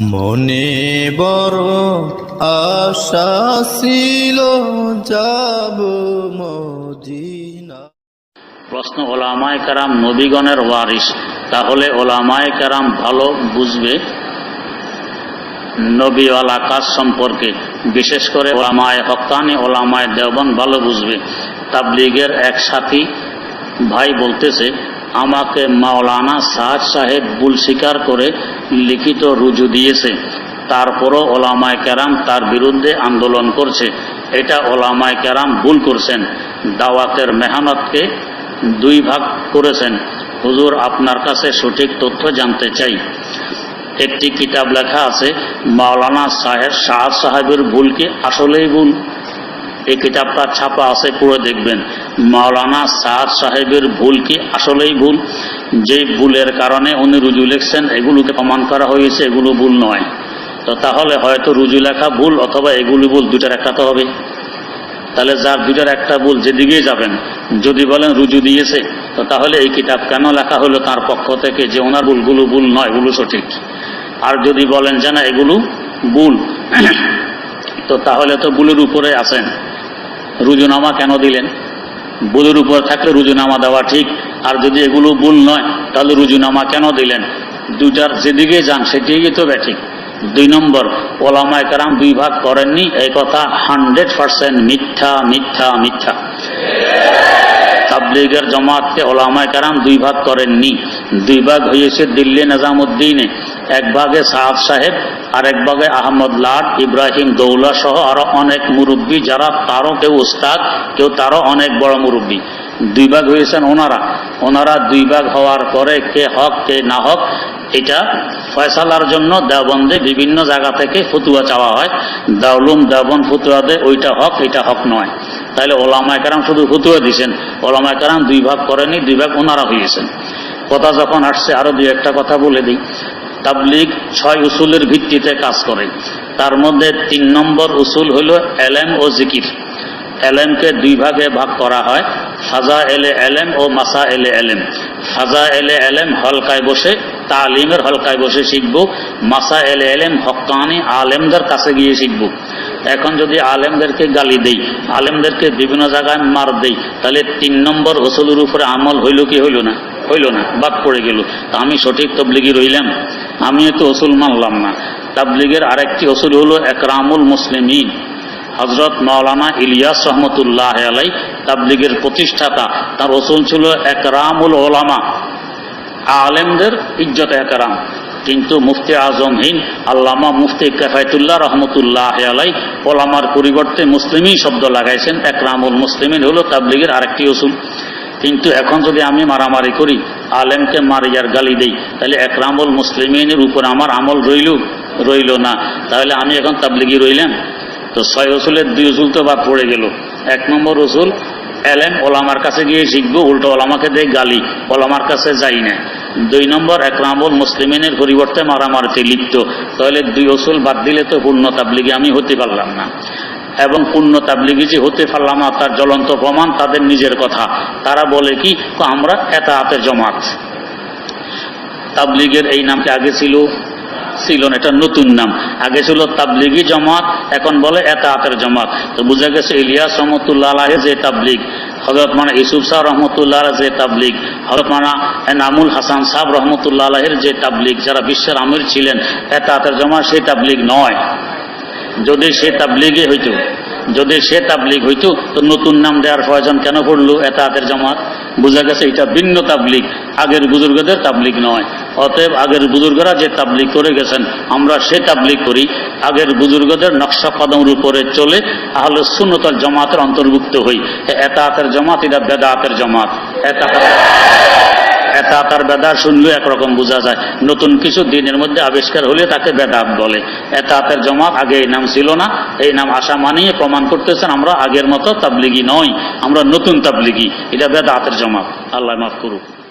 মনে বড় আশা ছিল যাব মদিনা। প্রশ্ন, ওলামায় কারাম, নবীগণের ওয়ারিস তাহলে ওলামায় কারাম ভালো বুঝবে নবীওয়ালা কাজ সম্পর্কে। বিশেষ করে ওলামায় হকানি ওলামায় দেওবন ভালো বুঝবে। তাবলিগের এক সাথী ভাই বলতেছে আমাকে মাওলানা সাদ সাহেব ভুল স্বীকার করে লিখিত রুজু দিয়েছে। তারপরও ওলামায় কেরাম তার বিরুদ্ধে আন্দোলন করছে। এটা ওলামায় কেরাম ভুল করছেন। দাওয়াতের মেহনতকে দুই ভাগ করেছেন। হুজুর, আপনার কাছে সঠিক তথ্য জানতে চাই। একটি কিতাব লেখা আছে, মাওলানা সাহেব শাহ সাহেবের ভুল কি আসলেই ভুল। এই কিতাবটা ছাপা আছে পড়ে দেখবেন। মাওলানা সাদ সাহেবের ভুল কি? আসলেই ভুল। যে ভুলের কারণে উনি রুজু লিখছেন, এগুলোকে প্রমাণ করা হয়েছে, এগুলো ভুল নয়। তো তাহলে হয়তো রুজু লেখা ভুল অথবা এগুলি ভুল দুটার একটা তো হবে। তাহলে যার দুটার একটা ভুল, যেদিকেই যাবেন, যদি বলেন রুজু দিয়েছে, তো তাহলে এই কিতাব কেন লেখা হলো তার পক্ষ থেকে যে ওনার ভুলগুলো ভুল নয়, এগুলো সঠিক। আর যদি বলেন যে না, এগুলো ভুল, তো তাহলে তো ভুলের উপরে আছেন। রুজুনামা কেন দিলেন? ভুলের উপর থাকলে রুজুনামা দেওয়া ঠিক। আর যদি এগুলো ভুল নয়, তাহলে রুজুনামা কেন দিলেন? দুইটার যেদিকে যান সেদিকেই তো ব্যাঠিক। দুই নম্বর, ওলামায় কারাম দুই ভাগ করেননি, এই কথা হান্ড্রেড পার্সেন্ট মিথ্যা মিথ্যা মিথ্যা। তাবলিগের জমাতকে ওলামায় কারাম দুই ভাগ করেননি। দুই ভাগ হয়েছে দিল্লি নিজামুদ্দিনে। এক ভাগে সাহাদ সাহেব, আর এক ভাগে আহমদ লাট, ইব্রাহিম দৌলা সহ আরও অনেক মুরব্বী যারা তারও কেউ উস্তাদ, কেউ তারও অনেক বড় মুরব্বী। দুই ভাগ হয়েছেন ওনারা। ওনারা দুই ভাগ হওয়ার পরে কে হক, কে না হক, এটা ফয়সালার জন্য দেওবন্দে বিভিন্ন জায়গা থেকে ফতুয়া চাওয়া হয়। দাউলুম দেওবন ফতুয়া দেয়, ওইটা হক, এটা হক নয়। তাহলে ওলামায় কারাম শুধু ফতুয়া দিয়েছেন ওলামায় কারাম দুই ভাগ করেনি, দুই ভাগ ওনারা হয়েছেন কথা যখন আসছে, আরও দুই একটা কথা বলে দিই। তাবলিগ ছয় উসুলের ভিত্তিতে কাজ করে। তার মধ্যে তিন নম্বর উসুল হল এলেম ও জিকির। এলেমকে দুই ভাগে ভাগ করা হয়, ফাজা এলে এলেম ও মাসা এলে এলেম। ফাজা এলে এলেম হলকায় বসে, তালিমের হলকায় বসে শিখব। মাসা এলে এলেম হকানি আলেমদের কাছে গিয়ে শিখব। এখন যদি আলেমদেরকে গালি দেই, আলেমদেরকে বিভিন্ন জায়গায় মার দেই, তাহলে তিন নম্বর ওসুলের উপরে আমল হইল কি হইল না? হইল না, বাদ পড়ে গেল। তা আমি সঠিক তবলিগি রইলাম? আমি তো ওসুল মানলাম না। তাবলিগের আরেকটি ওসুল হলো একরামুল মুসলিমিন। হজরত মাওলানা ইলিয়াস রহমতুল্লাহ আলাই তাবলিগের প্রতিষ্ঠাতা। তার ওসুল ছিল একরামুল ওলামা আলেমদের ইজ্জত একরাম। কিন্তু মুফতি আজমহীন আল্লামা মুফতি কেফায়তুল্লাহ রহমতুল্লাহ আলাই ওলামার পরিবর্তে মুসলিমই শব্দ লাগাইছেন। একরামুল মুসলিমিন হলো তাবলিগের আরেকটি ওসুল কিন্তু এখন যদি আমি মারামারি করি আলেমকে মারিয়ার গালি দেই। তাহলে একরামুল মুসলিমিনের উপর আমার আমল রইল রইল না। তাহলে আমি এখন তাবলিগি রইলাম? তো ছয় রসুলের দুই রসুল তো বাদ পড়ে গেল। এক নম্বর রসুল এলেম ওলামার কাছে গিয়ে শিখব, উল্টো ওলামাকে দেয় গালি, ওলামার কাছে যাই না। দুই নম্বর, একরামুল মুসলিমিনের পরিবর্তে মারামারিতে লিপ্ত। তাহলে দুই রসুল বাদ দিলে তো পূর্ণ তাবলিগে আমি হতে পারলাম না। এবং পূর্ণ তাবলিগি যে হতে পারলাম না, তার জ্বলন্ত প্রমাণ তাদের নিজের কথা। তারা বলে কি, আমরা এত হাতে জমাত। তাবলিগের এই নামকে আগে ছিল ছিল না, এটা নতুন নাম। আগে ছিল তাবলিগি জমাত, এখন বলে এতাহাতের জমাত। তো বুঝা গেছে ইলিয়াস রহমতুল্লাহ আলাহের যে তাবলিগ হজরত মানা ইসুফ সাহ রহমতুল্লাহ যে তাবলিগ হজরত মানা নামুল হাসান সাহ রহমতুল্লাহ আলাহের যে তাবলিগ, যারা বিশ্বের আমির ছিলেন এতাহাতের জমা সেই তাবলিগ নয়। যদি সে তাবলিগে হইতো, যদি সে তাবলিগ হইতো, তো নতুন নাম দেওয়ার প্রয়োজন কেন পড়ল এতাহাতের জমাত? বোঝা গেছে এটা ভিন্ন তাবলিগ, আগের বুজুর্গদের তাবলিগ নয়। অতএব আগের বুজুর্গরা যে তাবলিগ করে গেছেন, আমরা সে তাবলিগ করি। আগের বুজুর্গদের নকশা কদমের উপরে চলে তাহলে শূন্যতার জমাতের অন্তর্ভুক্ত হই। এতাহাতের জমাত, এটা বেদাহাতের জমাত। এতাহাত এতাহাতার বেদা শুনলেও একরকম বোঝা যায়। নতুন কিছু দিনের মধ্যে আবিষ্কার হলে তাকে বেদাত বলে। এতাহাতের জমাত আগে এই নাম ছিল না। এই নাম আশা মানিয়ে প্রমাণ করতেছেন, আমরা আগের মতো তাবলিগি নই, আমরা নতুন তাবলিগি। এটা বেদাতের জমাত। আল্লাহ মাফ করুক।